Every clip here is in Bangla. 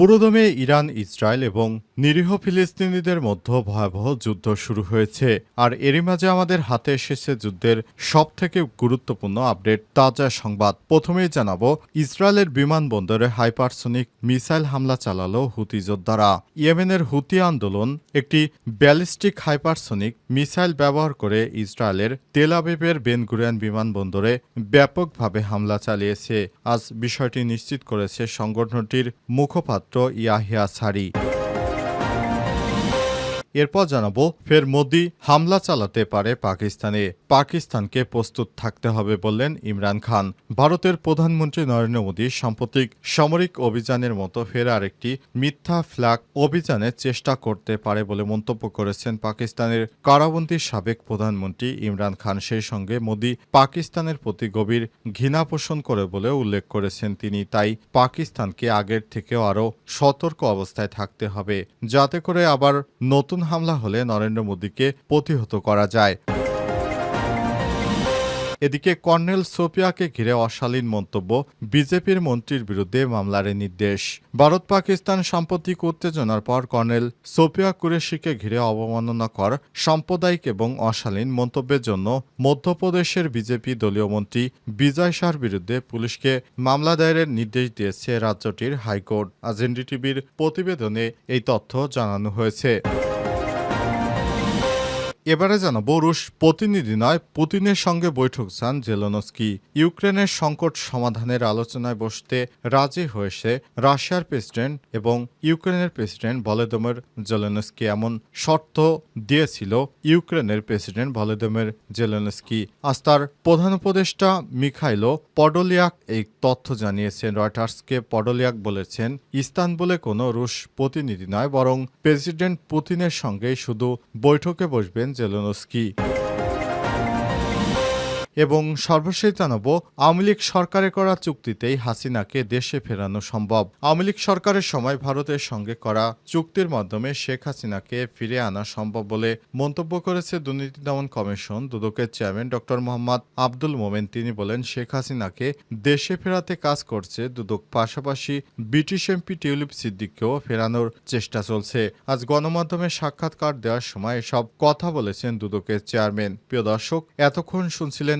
পুরোদমে ইরান, ইসরায়েল এবং নিরীহ ফিলিস্তিনিদের মধ্যে ভয়াবহ যুদ্ধ শুরু হয়েছে। আর এরই মাঝে আমাদের হাতে এসেছে যুদ্ধের সবথেকে গুরুত্বপূর্ণ আপডেট, তাজা সংবাদ। প্রথমেই জানাব, ইসরায়েলের বিমানবন্দরে হাইপারসোনিক মিসাইল হামলা চালালো হুতি যোদ্ধারা। ইয়েমেনের হুতি আন্দোলন একটি ব্যালিস্টিক হাইপারসোনিক মিসাইল ব্যবহার করে ইসরায়েলের তেল আবিবের বেনগুরিয়ান বিমানবন্দরে ব্যাপকভাবে হামলা চালিয়েছে। আজ বিষয়টি নিশ্চিত করেছে সংগঠনটির মুখপাত্র। ইয়াহিয়া সারি এরপর জানাব, ফের মোদি হামলা চালাতে পারে পাকিস্তানে। পাকিস্তানকে প্রস্তুত থাকতে হবে বললেন ইমরান খান। ভারতের প্রধানমন্ত্রী নরেন্দ্র মোদী সাম্প্রতিক সামরিক অভিযানের মতো ফের আরেকটি মিথ্যা ফ্ল্যাগ অভিযানের চেষ্টা করতে পারে বলে মন্তব্য করেছেন পাকিস্তানের কারাবন্দী সাবেক প্রধানমন্ত্রী ইমরান খান। সেই সঙ্গে মোদী পাকিস্তানের প্রতি গভীর ঘৃণা পোষণ করে বলে উল্লেখ করেছেন তিনি। তাই পাকিস্তানকে আগের থেকেও আরও সতর্ক অবস্থায় থাকতে হবে, যাতে করে আবার নতুন হামলা হলে নরেন্দ্র মোদীকে প্রতিহত করা যায়। এদিকে কর্নেল সোপিয়াকে ঘিরে অশালীন মন্তব্য বিজেপির মন্ত্রীর বিরুদ্ধে মামলার নির্দেশ। ভারত পাকিস্তান সাম্প্রতিক উত্তেজনার পর কর্নেল সোপিয়া কুরেশিকে ঘিরে অবমাননাকর সাম্প্রদায়িক এবং অশালীন মন্তব্যের জন্য মধ্যপ্রদেশের বিজেপি দলীয় মন্ত্রী বিজয় শাহর বিরুদ্ধে পুলিশকে মামলা দায়েরের নির্দেশ দিয়েছে রাজ্যটির হাইকোর্ট। আজ এনডিটিভির প্রতিবেদনে এই তথ্য জানানো হয়েছে। এবারে জানাব রুশ প্রতিনিধি নয়, পুতিনের সঙ্গে বৈঠক চান জেলনস্কি। ইউক্রেনের সংকট সমাধানের আলোচনায় বসতে রাজি হয়েছে রাশিয়ার প্রেসিডেন্ট এবং ইউক্রেনের প্রেসিডেন্ট ভলোদিমির জেলেনস্কি। এমন শর্ত দিয়েছিল ইউক্রেনের প্রেসিডেন্ট ভলোদিমির জেলেনস্কি। আজ তার প্রধান উপদেষ্টা মিখাইলো পডোলিয়াক এই তথ্য জানিয়েছেন। রয়টার্সকে পডোলিয়াক বলেছেন, ইস্তানবুলে কোনো রুশ প্রতিনিধি নয়, বরং প্রেসিডেন্ট পুতিনের সঙ্গেই শুধু বৈঠকে বসবেন জেলেনস্কি এবং সর্বশেষ জানাব, আওয়ামী লীগ সরকারে করা চুক্তিতেই হাসিনাকে দেশে ফেরানো সম্ভব। আওয়ামী লীগ সরকারের সময় ভারতের সঙ্গে করা চুক্তির মাধ্যমে শেখ হাসিনাকে ফিরে আনা সম্ভব বলে মন্তব্য করেছে দুর্নীতি দমন কমিশন দুদকের চেয়ারম্যান ডক্টর মোহাম্মদ আব্দুল মোমেন। তিনি বলেন, শেখ হাসিনাকে দেশে ফেরাতে কাজ করছে দুদক, পাশাপাশি ব্রিটিশ এমপি টিউলিপ সিদ্দিককেও ফেরানোর চেষ্টা চলছে। আজ গণমাধ্যমে সাক্ষাৎকার দেওয়ার সময় এসব কথা বলেছেন দুদকের চেয়ারম্যান। প্রিয় দর্শক, এতক্ষণ শুনছিলেন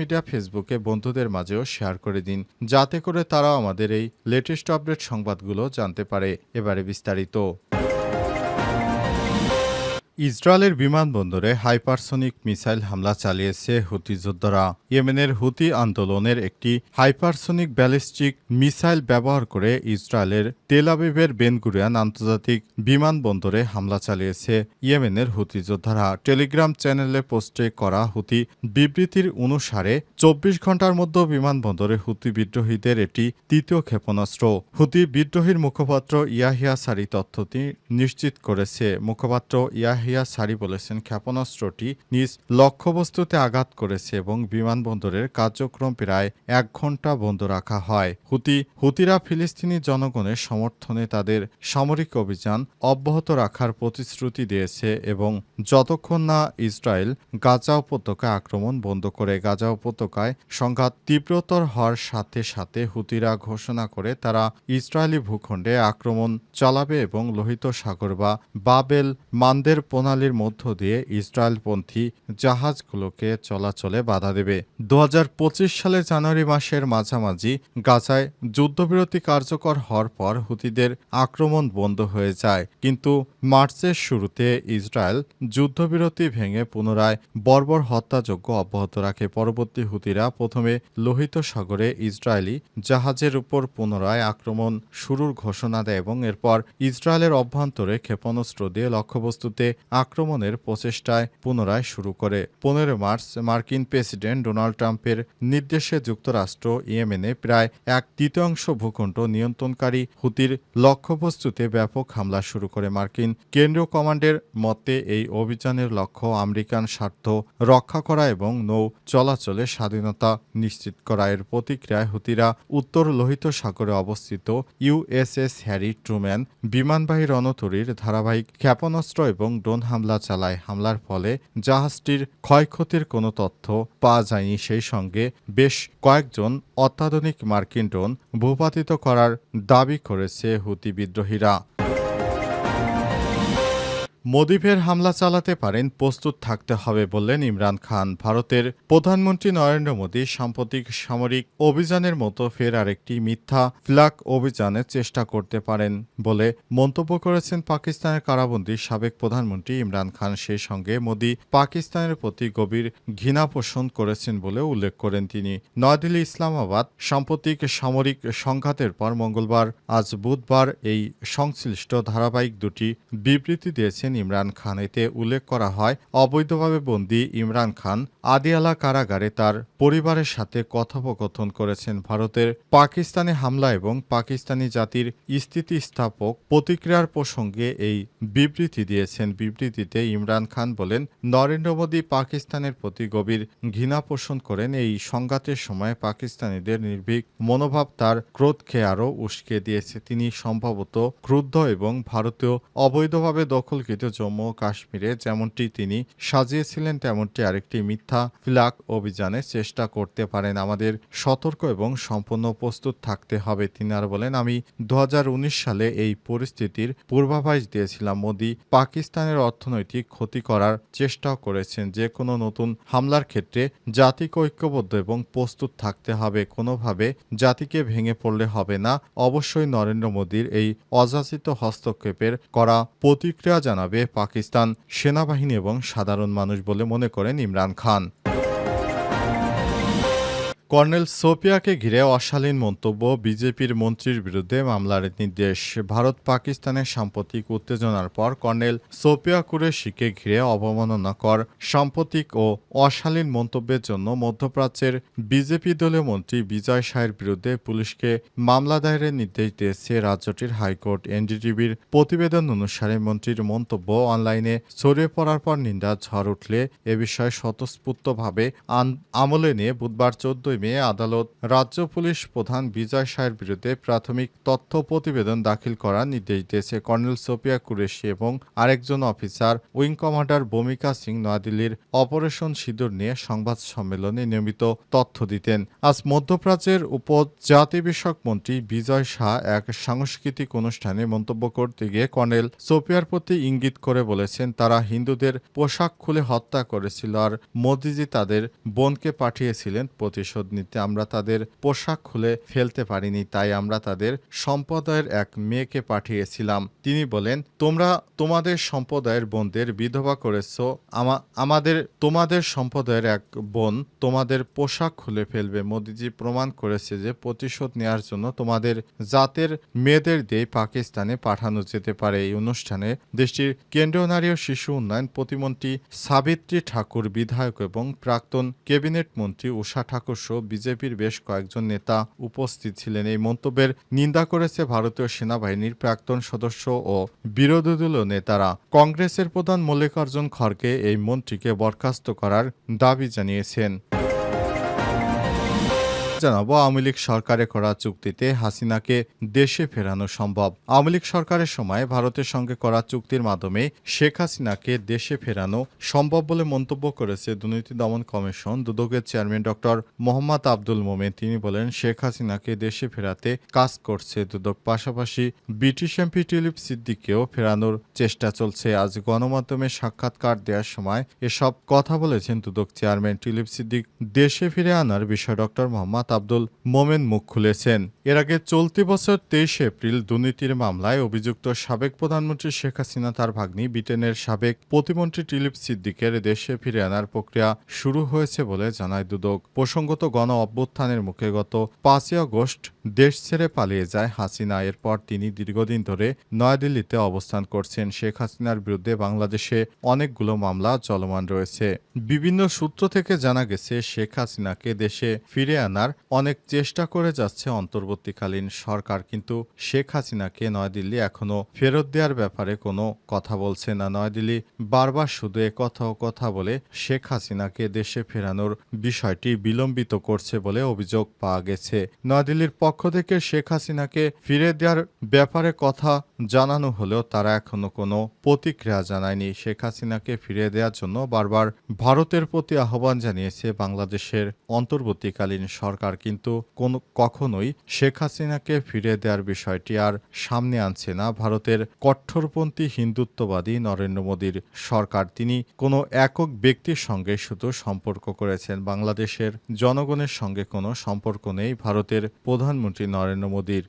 মিডিয়া ফেসবুকে বন্ধুদের মাঝেও শেয়ার করে দিন, যাতে করে তারাও আমাদের এই লেটেস্ট আপডেট সংবাদগুলো জানতে পারে। এবারে বিস্তারিত। ইসরায়েলের বিমানবন্দরে হাইপারসোনিক মিসাইল হামলা চালিয়েছে হুতি যোদ্ধারা। ইয়েমেনের হুতি আন্দোলনের একটি হাইপারসোনিক ব্যালিস্টিক মিসাইল ব্যবহার করে ইসরায়েলের তেল আবিবের বেনগুরিয়ান আন্তর্জাতিক বিমানবন্দরে হামলা চালিয়েছে ইয়েমেনের হুতি যোদ্ধারা। টেলিগ্রাম চ্যানেলে পোস্টে করা হুতি বিবৃতির অনুসারে, চব্বিশ ঘণ্টার মধ্যে বিমানবন্দরে হুতি বিদ্রোহীদের এটি তৃতীয় ক্ষেপণাস্ত্র। হুতি বিদ্রোহীর মুখপাত্র ইয়াহিয়া সারি তথ্যটি নিশ্চিত করেছে। মুখপাত্র ইয়াহিয়া সারি বলেছেন, ক্ষেপণাস্ত্রটি নিজ লক্ষ্যবস্তুতে আঘাত করেছে এবং বিমানবন্দরের কার্যক্রম প্রায় এক ঘণ্টা বন্ধ রাখা হয়। হুতি, হুতিরা ফিলিস্তিনি জনগণের সমর্থনে তাদের সামরিক অভিযান অব্যাহত রাখার প্রতিশ্রুতি দিয়েছে এবং যতক্ষণ না ইসরায়েল গাজা উপত্যকায় আক্রমণ বন্ধ করে গাজা উপত্যকায় সংঘাত তীব্রতর হওয়ার সাথে সাথে হুতিরা ঘোষণা করে তারা ইসরায়েলি ভূখণ্ডে আক্রমণ চালাবে এবং লোহিত সাগর বা বাবেল মানদের প্রণালীর মধ্য দিয়ে ইসরায়েলপন্থী জাহাজগুলোকে চলাচলে বাধা দেবে। দু সালের জানুয়ারি মাসের মাঝামাঝি গাজায় যুদ্ধবিরতি কার্যকর হওয়ার পর হুতিদের আক্রমণ বন্ধ হয়ে যায়। কিন্তু মার্চের শুরুতে ইসরায়েল যুদ্ধবিরতি ভেঙে পুনরায় বর্বর হত্যাযজ্ঞ অব্যাহত রাখে। পরবর্তী হুতিরা প্রথমে লোহিত সাগরে ইসরায়েলি জাহাজের উপর পুনরায় আক্রমণ শুরুর ঘোষণা দেয় এবং এরপর ইসরায়েলের অভ্যন্তরে ক্ষেপণাস্ত্র দিয়ে লক্ষ্যবস্তুতে আক্রমণের প্রচেষ্টায় পুনরায় শুরু করে। পনেরো মার্চ মার্কিন প্রেসিডেন্ট ডোনাল্ড ট্রাম্পের নির্দেশে যুক্তরাষ্ট্র ইয়েমেনে প্রায় এক তৃতীয়াংশ ভূখণ্ড নিয়ন্ত্রণকারী হুতির লক্ষ্যবস্তুতে ব্যাপক হামলা শুরু করে। মার্কিন কেন্দ্রীয় কমান্ডের মতে, এই অভিযানের লক্ষ্য আমেরিকান স্বার্থ রক্ষা করা এবং নৌ চলাচলে স্বাধীনতা নিশ্চিত করা। এর প্রতিক্রিয়ায় হুতিরা উত্তর লোহিত সাগরে অবস্থিত ইউএসএস হ্যারি ট্রুম্যান বিমানবাহী রণতরীর ধারাবাহিক ক্ষেপণাস্ত্র এবং ড্রোন হামলা চালায়। হামলার ফলে জাহাজটির ক্ষয়ক্ষতির কোনো তথ্য পাওয়া যায়নি। সেই সঙ্গে বেশ কয়েকজন অত্যাধুনিক মার্কিন ড্রোন ভূপাতিত করার দাবি করেছে হুতি বিদ্রোহীরা। মোদি ফের হামলা চালাতে পারেন, প্রস্তুত থাকতে হবে বললেন ইমরান খান। ভারতের প্রধানমন্ত্রী নরেন্দ্র মোদী সাম্প্রতিক সামরিক অভিযানের মতো ফের আরেকটি মিথ্যা ফ্লাক অভিযানের চেষ্টা করতে পারেন বলে মন্তব্য করেছেন পাকিস্তানের কারাবন্দী সাবেক প্রধানমন্ত্রী ইমরান খান। সেই সঙ্গে মোদী পাকিস্তানের প্রতি গভীর ঘৃণা পোষণ করেছেন বলে উল্লেখ করেন তিনি। নয়াদিল্লি ইসলামাবাদ, সাম্প্রতিক সামরিক সংঘাতের পর মঙ্গলবার, আজ বুধবার এই সংশ্লিষ্ট ধারাবাহিক দুটি বিবৃতি দিয়েছেন ইমরান খান। এতে উল্লেখ করা হয়, অবৈধভাবে বন্দী ইমরান খান আদিয়ালা কারাগারে তার পরিবারের সাথে কথোপকথন করেছেন। ভারতের পাকিস্তানে হামলা এবং পাকিস্তানি জাতির স্থিতিস্থাপক প্রতিক্রিয়ার প্রসঙ্গে এই বিবৃতি দিয়েছেন। বিবৃতিতে ইমরান খান বলেন, নরেন্দ্র মোদী পাকিস্তানের প্রতি গভীর ঘৃণা পোষণ করেন। এই সংঘাতের সময় পাকিস্তানিদের নির্ভীক মনোভাব তার ক্রোধকে আরও উস্কে দিয়েছে। তিনি সম্ভবত ক্রুদ্ধ এবং ভারতীয় অবৈধভাবে দখলকৃত জম্মু ও কাশ্মীরে যেমনটি তিনি সাজিয়েছিলেন, তেমনটি আরেকটি মিথ্যা ফ্লাক অভিযানের চেষ্টা করতে পারেন। আমাদের সতর্ক এবং সম্পূর্ণ প্রস্তুত থাকতে হবে, তিনি আর বলেন। আমি দু হাজার উনিশ সালে এই পরিস্থিতির পূর্বাভাস দিয়েছিলাম। মোদি পাকিস্তানের অর্থনৈতিক ক্ষতি করার চেষ্টাও করেছেন। যে কোনো নতুন হামলার ক্ষেত্রে জাতিকে ঐক্যবদ্ধ এবং প্রস্তুত থাকতে হবে। কোনোভাবে জাতিকে ভেঙে পড়লে হবে না। অবশ্যই নরেন্দ্র মোদীর এই অযাচিত হস্তক্ষেপের করা প্রতিক্রিয়া জানাবে। পাকিস্তান সেনাবাহিনী এবং সাধারণ মানুষ বলে মনে করেন ইমরান খান। কর্নেল সোপিয়াকে ঘিরে অশালীন মন্তব্য বিজেপির মন্ত্রীর বিরুদ্ধে মামলার নির্দেশ। ভারত পাকিস্তানের সাম্প্রতিক উত্তেজনার পর কর্নেল সোপিয়া কুরেশিকে ঘিরে অবমাননাকর, সাম্প্রতিক ও অশালীন মন্তব্যের জন্য মধ্যপ্রাচ্যের বিজেপি দলীয় মন্ত্রী বিজয় শাহের বিরুদ্ধে পুলিশকে মামলা দায়েরের নির্দেশ দিয়েছে রাজ্যটির হাইকোর্ট। এনডিটিভির প্রতিবেদন অনুসারে মন্ত্রীর মন্তব্য অনলাইনে ছড়িয়ে পড়ার পর নিন্দা ঝড় উঠলে এ বিষয়ে স্বতঃস্ফূর্তভাবে আমলে নিয়ে বুধবার চোদ্দই মে আদালত রাজ্য পুলিশ প্রধান বিজয় শাহের বিরুদ্ধে প্রাথমিক তথ্য প্রতিবেদন দাখিল করার নির্দেশ দিয়েছে কর্নেল সোপিয়া কুরেশি এবং আরেকজন অফিসার উইং কমান্ডার ভূমিকা সিং নয়াদিল্লির অপারেশন সিঁদুর নিয়ে সংবাদ সম্মেলনে নিয়মিত তথ্য দিতেন। আজ মধ্যপ্রাচ্যের উপজাতি বিষয়ক মন্ত্রী বিজয় শাহ এক সাংস্কৃতিক অনুষ্ঠানে মন্তব্য করতে গিয়ে কর্নেল সোপিয়ার প্রতি ইঙ্গিত করে বলেছেন, তারা হিন্দুদের পোশাক খুলে হত্যা করেছিল আর মোদিজি তাদের বোনকে পাঠিয়েছিলেন প্রতিশোধ নিতে আমরা তাদের পোশাক খুলে ফেলতে পারিনি, তাই আমরা তাদের সম্প্রদায়ের এক মেয়েকে পাঠিয়েছিলাম। তিনি বলেন, তোমরা তোমাদের সম্প্রদায়ের বোনদের বিধবা করেছ, আমা- আমাদের, তোমাদের সম্প্রদায়ের এক বোন তোমাদের পোশাক খুলে ফেলবে। মোদিজি প্রমাণ করেছে যে প্রতিশোধ নেওয়ার জন্য তোমাদের জাতের মেয়েদের দিয়ে পাকিস্তানে পাঠানো যেতে পারে। এই অনুষ্ঠানে দেশটির কেন্দ্রীয় নারী ও শিশু উন্নয়ন প্রতিমন্ত্রী সাবিত্রী ঠাকুর, বিধায়ক এবং প্রাক্তন ক্যাবিনেট মন্ত্রী উষা ঠাকুর সহ বিজেপির বেশ কয়েকজন নেতা উপস্থিত ছিলেন। এই মন্তব্যের নিন্দা করেছে ভারতীয় সেনাবাহিনীর প্রাক্তন সদস্য ও বিরোধী দলীয় নেতারা। কংগ্রেসের প্রধান মল্লিকার্জুন খড়গে এই মন্ত্রীকে বরখাস্ত করার দাবি জানিয়েছেন। জানাব, আওয়ামী লীগ সরকারে করা চুক্তিতে হাসিনাকে দেশে ফেরানো সম্ভব। আওয়ামী লীগ সরকারের সময় ভারতের সঙ্গে করা চুক্তির মাধ্যমে শেখ হাসিনাকে দেশে ফেরানো সম্ভব বলে মন্তব্য করেছে দুর্নীতি দমন কমিশন। দুদকের চেয়ারম্যান ডক্টর মোহাম্মদ আব্দুল মোমেন, তিনি বলেন, শেখ হাসিনাকে দেশে ফেরাতে কাজ করছে দুদক। পাশাপাশি ব্রিটিশ এমপি টিলিপ সিদ্দিককেও ফেরানোর চেষ্টা চলছে। আজ গণমাধ্যমে সাক্ষাৎকার দেওয়ার সময় এসব কথা বলেছেন দুদক চেয়ারম্যান টিলিপ সিদ্দিক। দেশে ফিরে আনার বিষয়ে ডক্টর মোহাম্মদ আব্দুল মোমেন মুখ খুলেছেন। এর আগে চলতি বছর তেইশে এপ্রিল দুর্নীতির মামলায় অভিযুক্ত সাবেক প্রধানমন্ত্রী শেখ হাসিনা, তার ভাগ্নি ব্রিটেনের সাবেক প্রতিমন্ত্রী টিলিপ সিদ্দিকের দেশে ফিরে আনার প্রক্রিয়া শুরু হয়েছে বলে জানায় দুদক। প্রসঙ্গত গণ অভ্যুত্থানের মুখে গত পাঁচই আগস্ট দেশ ছেড়ে পালিয়ে যায় হাসিনা। এরপর তিনি দীর্ঘদিন ধরে নয়াদিল্লিতে অবস্থান করছেন। শেখ হাসিনার বিরুদ্ধে বাংলাদেশে অনেকগুলো মামলা চলমান রয়েছে। বিভিন্ন সূত্র থেকে জানা গেছে, শেখ হাসিনাকে দেশে ফিরে আনার অনেক চেষ্টা করে যাচ্ছে অন্তর্বর্তীকালীন সরকার, কিন্তু শেখ হাসিনাকে নয়াদিল্লি এখনও ফেরত দেওয়ার ব্যাপারে কোনো কথা বলছে না। নয়াদিল্লি বারবার শুধু কথা ও কথা বলে শেখ হাসিনাকে দেশে ফেরানোর বিষয়টি বিলম্বিত করছে বলে অভিযোগ পাওয়া গেছে। নয়াদিল্লির পক্ষ থেকে শেখ হাসিনাকে ফিরে দেওয়ার ব্যাপারে কথা জানানো হলেও তারা এখনও কোনো প্রতিক্রিয়া জানায়নি। শেখ হাসিনাকে ফিরে দেওয়ার জন্য বারবার ভারতের প্রতি আহ্বান জানিয়েছে বাংলাদেশের অন্তর্বর্তীকালীন সরকার কিন্তু কোন, কখনোই শেখ হাসিনাকে ফিরে দেওয়ার বিষয়টি আর সামনে আনছে না ভারতের কঠোরপন্থী হিন্দুত্ববাদী নরেন্দ্র মোদীর সরকার। তিনি কোনো একক ব্যক্তির সঙ্গে শুধু সম্পর্ক করেছেন, বাংলাদেশের জনগণের সঙ্গে কোনো সম্পর্ক নেই ভারতের প্রধানমন্ত্রী নরেন্দ্র মোদীর।